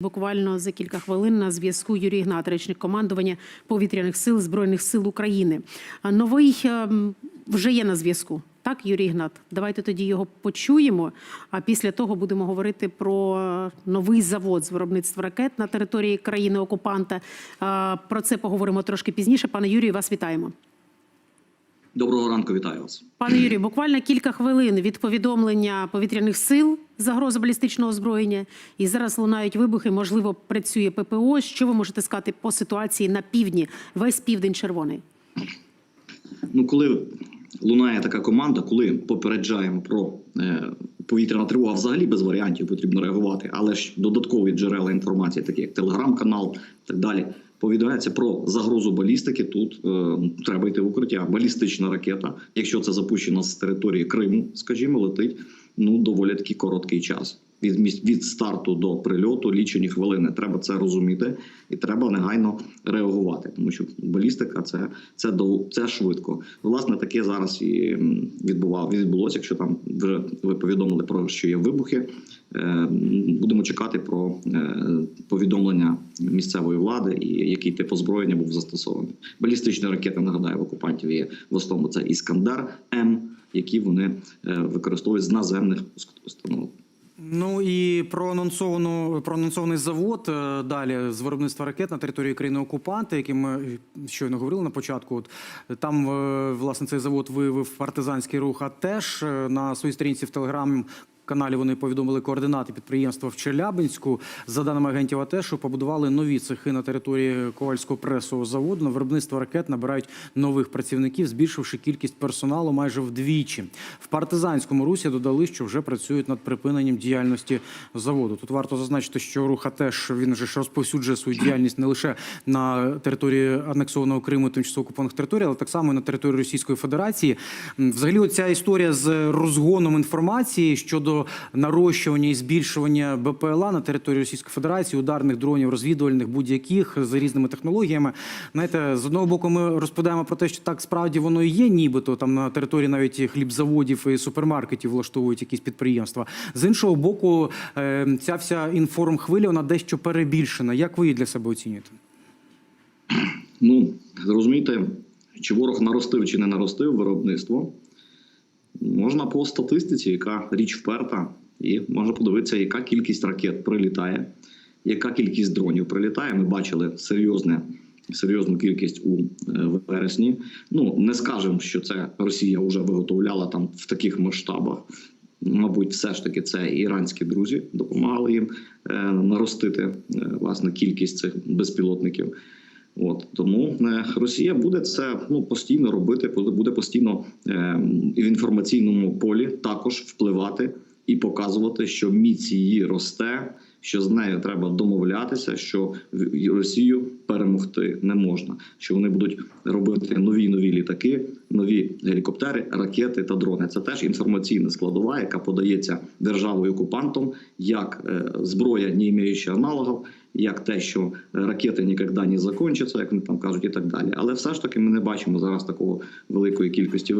Буквально за кілька хвилин на зв'язку Юрій Ігнат, речник командування повітряних сил збройних сил України. Новий ем, вже є на зв'язку. Так, Юрій Ігнат, давайте тоді його почуємо. А після того будемо говорити про е, новий завод з виробництва ракет на території країни окупанта. Про це поговоримо трошки пізніше. Пане Юрію, вас вітаємо. Доброго ранку, вітаю вас. Пане Юрію, буквально кілька хвилин від повідомлення повітряних сил загрози балістичного озброєння. І зараз лунають вибухи. Можливо, працює ППО. Що ви можете сказати по ситуації на півдні? Весь південь червоний. Ну, коли лунає така команда, коли попереджаємо про е, повітряна тривога, взагалі без варіантів потрібно реагувати, але ж додаткові джерела інформації, такі як телеграм-канал, і так далі. Повідомляється про загрозу балістики. Тут е, треба йти в укриття. Балістична ракета, якщо це запущено з території Криму, скажімо, летить ну доволі таки короткий час. Від від старту до прильоту лічені хвилини. Треба це розуміти, і треба негайно реагувати, тому що балістика це це до це швидко. Власне, таке зараз і відбував відбулося. Якщо там вже ви повідомили про що є вибухи, е, будемо чекати про е, повідомлення місцевої влади і який тип озброєння був застосований. Балістичні ракети нагадаю в окупантів є в основному це Іскандер М, які вони е, використовують з наземних установок. Ну і про анонсовану про анонсований завод е, далі з виробництва ракет на території країни окупанта, яким ми щойно говорили на початку. От там е, власне цей завод виявив партизанський рух. А теж е, на своїй сторінці в телеграм. Каналі вони повідомили координати підприємства в Челябинську. За даними агентів АТ, що побудували нові цехи на території Ковальського пресового заводу. На виробництво ракет набирають нових працівників, збільшивши кількість персоналу майже вдвічі. В партизанському русі додали, що вже працюють над припиненням діяльності заводу. Тут варто зазначити, що рух АТЕШ він же ж розповсюджує свою діяльність не лише на території анексованого Криму, тимчасово окупованих територій, але так само і на території Російської Федерації. Взагалі, оця історія з розгоном інформації щодо нарощування і збільшування БПЛА на території Російської Федерації, ударних дронів, розвідувальних будь-яких за різними технологіями. Знаєте, з одного боку, ми розповідаємо про те, що так справді воно і є, нібито там на території навіть хлібзаводів і супермаркетів влаштовують якісь підприємства. З іншого боку, е, ця вся інформхвиля вона дещо перебільшена. Як ви її для себе оцінюєте? Ну, зрозумійте, чи ворог наростив чи не наростив виробництво. Можна по статистиці, яка річ вперта, і можна подивитися, яка кількість ракет прилітає, яка кількість дронів прилітає. Ми бачили серйозне, серйозну кількість у е, вересні. Ну, не скажемо, що це Росія вже виготовляла там в таких масштабах. Мабуть, все ж таки це іранські друзі допомагали їм е, наростити е, власне кількість цих безпілотників. От тому е, Росія буде це ну постійно робити, буде постійно е, в інформаційному полі також впливати і показувати, що міць її росте, що з нею треба домовлятися, що Росію перемогти не можна. Що вони будуть робити нові нові літаки, нові гелікоптери, ракети та дрони. Це теж інформаційна складова, яка подається державою окупантом як е, зброя, не маючи аналогів, як те, що ракети ніколи не закінчаться, як вони там кажуть, і так далі. Але все ж таки ми не бачимо зараз такого великої кількості е,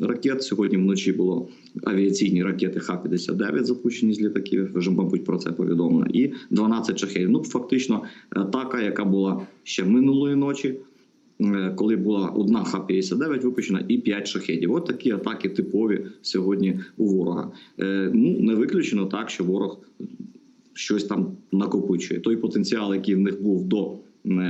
ракет. Сьогодні вночі було авіаційні ракети Х-59 запущені з літаків. Вже мабуть про це повідомлено. І 12 шахедів. Ну фактично атака, яка була ще минулої ночі. е, Коли була одна Х-59 випущена і 5 шахедів. От такі атаки типові сьогодні у ворога. Е, Ну не виключено так, що ворог щось там накопичує. Той потенціал, який в них був до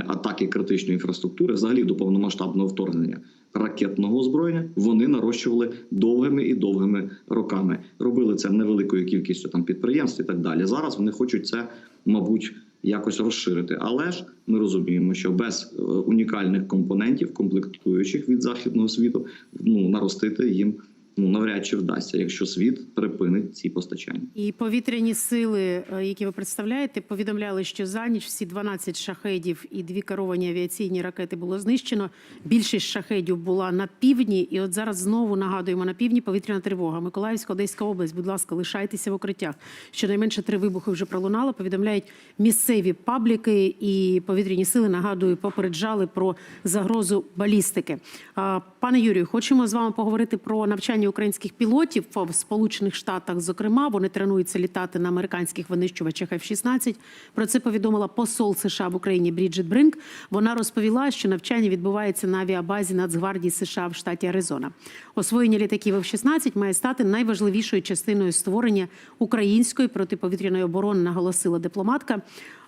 атаки критичної інфраструктури, взагалі до повномасштабного вторгнення ракетного озброєння, вони нарощували довгими і довгими роками. Робили це невеликою кількістю там підприємств і так далі. Зараз вони хочуть це, мабуть. Якось розширити, але ж ми розуміємо, що без е, унікальних компонентів, комплектуючих від західного світу, ну наростити їм ну навряд чи вдасться, якщо світ припинить ці постачання. І повітряні сили, е, які ви представляєте, повідомляли, що за ніч всі 12 шахедів і дві керовані авіаційні ракети було знищено. Більшість шахедів була на півдні, і от зараз знову нагадуємо на півдні повітряна тривога. Миколаївська, Одеська область. Будь ласка, лишайтеся в укриттях. Щонайменше три вибухи вже пролунало. Повідомляють місцеві пабліки і повітряні сили. Нагадую, попереджали про загрозу балістики. Пане Юрію, хочемо з вами поговорити про навчання навчання українських пілотів в Сполучених Штатах. Зокрема, вони тренуються літати на американських винищувачах F-16. Про це повідомила посол США в Україні Бріджит Бринк. Вона розповіла, що навчання відбувається на авіабазі Нацгвардії США в штаті Аризона. Освоєння літаків F-16 має стати найважливішою частиною створення української протиповітряної оборони, наголосила дипломатка.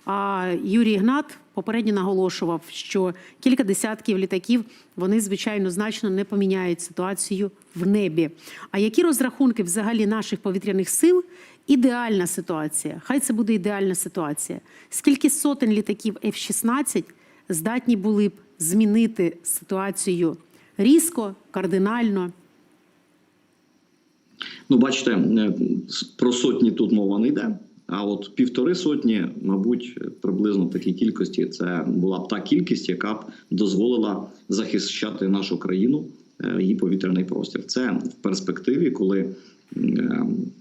А Юрій Гнат попередньо наголошував, що кілька десятків літаків вони звичайно значно не поміняють ситуацію в небі. А які розрахунки взагалі наших повітряних сил? Ідеальна ситуація. Хай це буде ідеальна ситуація. Скільки сотень літаків F-16 здатні були б змінити ситуацію різко, кардинально? Ну, бачите, е, про сотні тут мова не йде. А от півтори сотні, мабуть, приблизно в такій кількості це була б та кількість, яка б дозволила захищати нашу країну, е, її повітряний простір. Це в перспективі, коли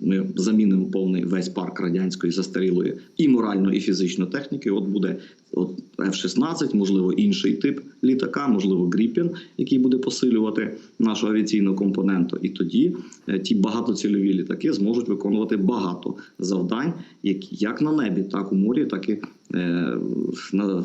ми замінимо повний весь парк радянської застарілої і морально, і фізично техніки. От буде от F-16, можливо, інший тип літака, можливо, Гріпін, який буде посилювати нашу авіаційну компоненту. І тоді е, ті багатоцільові літаки зможуть виконувати багато завдань, як, на небі, так у морі, так і на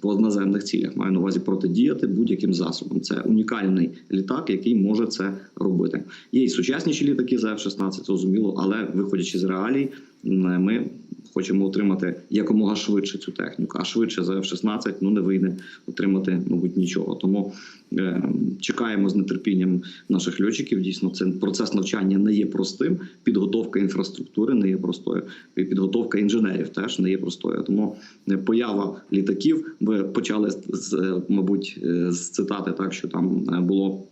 по наземних цілях. Маю на увазі протидіяти будь-яким засобом. Це унікальний літак, який може це робити. Є і сучасніші літаки за F-16, зрозуміло, але виходячи з реалій, ми хочемо отримати якомога швидше цю техніку. А швидше за F-16 ну не вийде отримати, мабуть, нічого. Тому е, чекаємо з нетерпінням наших льотчиків. Дійсно, це процес навчання не є простим. Підготовка інфраструктури не є простою. І підготовка інженерів теж не є простою. Тому е, поява літаків. Ви почали з- е, мабуть е, з цитати, так що там було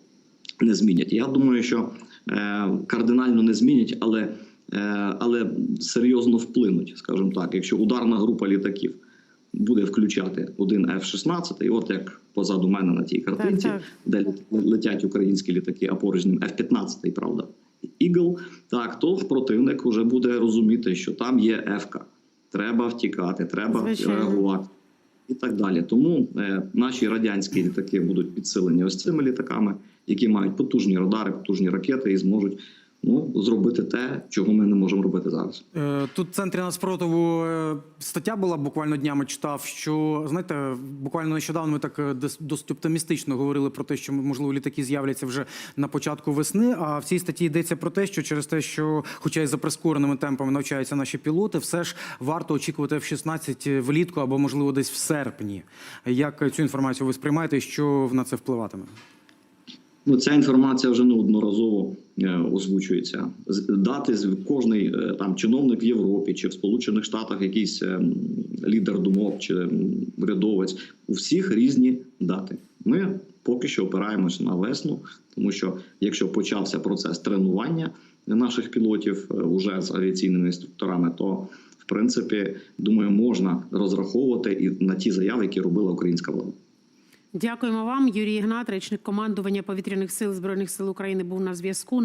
не змінять. Я думаю, що е, кардинально не змінять, але, але серйозно вплинуть, скажімо так, якщо ударна група літаків. Буде включати один F-16, і от як позаду мене на тій картинці, так. де летять українські літаки, а поруч з ним F-15, правда, Eagle, так то противник вже буде розуміти, що там є F-ка. Треба втікати, треба Звичайно. реагувати і так далі. Тому е, наші радянські літаки будуть підсилені ось цими літаками, які мають потужні радари, потужні ракети і зможуть ну, зробити те, чого ми не можемо робити зараз. Е, Тут в центрі наспротиву е, стаття була буквально днями читав, що знаєте, буквально нещодавно ми так е, досить оптимістично говорили про те, що можливо літаки з'являться вже на початку весни. А в цій статті йдеться про те, що через те, що, хоча й за прискореними темпами навчаються наші пілоти, все ж варто очікувати F-16 влітку або можливо десь в серпні. Як цю інформацію ви сприймаєте, що на це впливатиме? Ну, ця інформація вже неодноразово е, озвучується. Дати кожний е, там чиновник в Європі чи в Сполучених Штатах, якийсь е, лідер думок чи м, урядовець. У всіх різні дати. Ми поки що опираємося на весну, тому що якщо почався процес тренування наших пілотів уже з авіаційними інструкторами, то в принципі думаю, можна розраховувати і на ті заяви, які робила українська влада. Дякуємо вам. Юрій Ігнат, речник командування повітряних сил збройних сил України, був на зв'язку.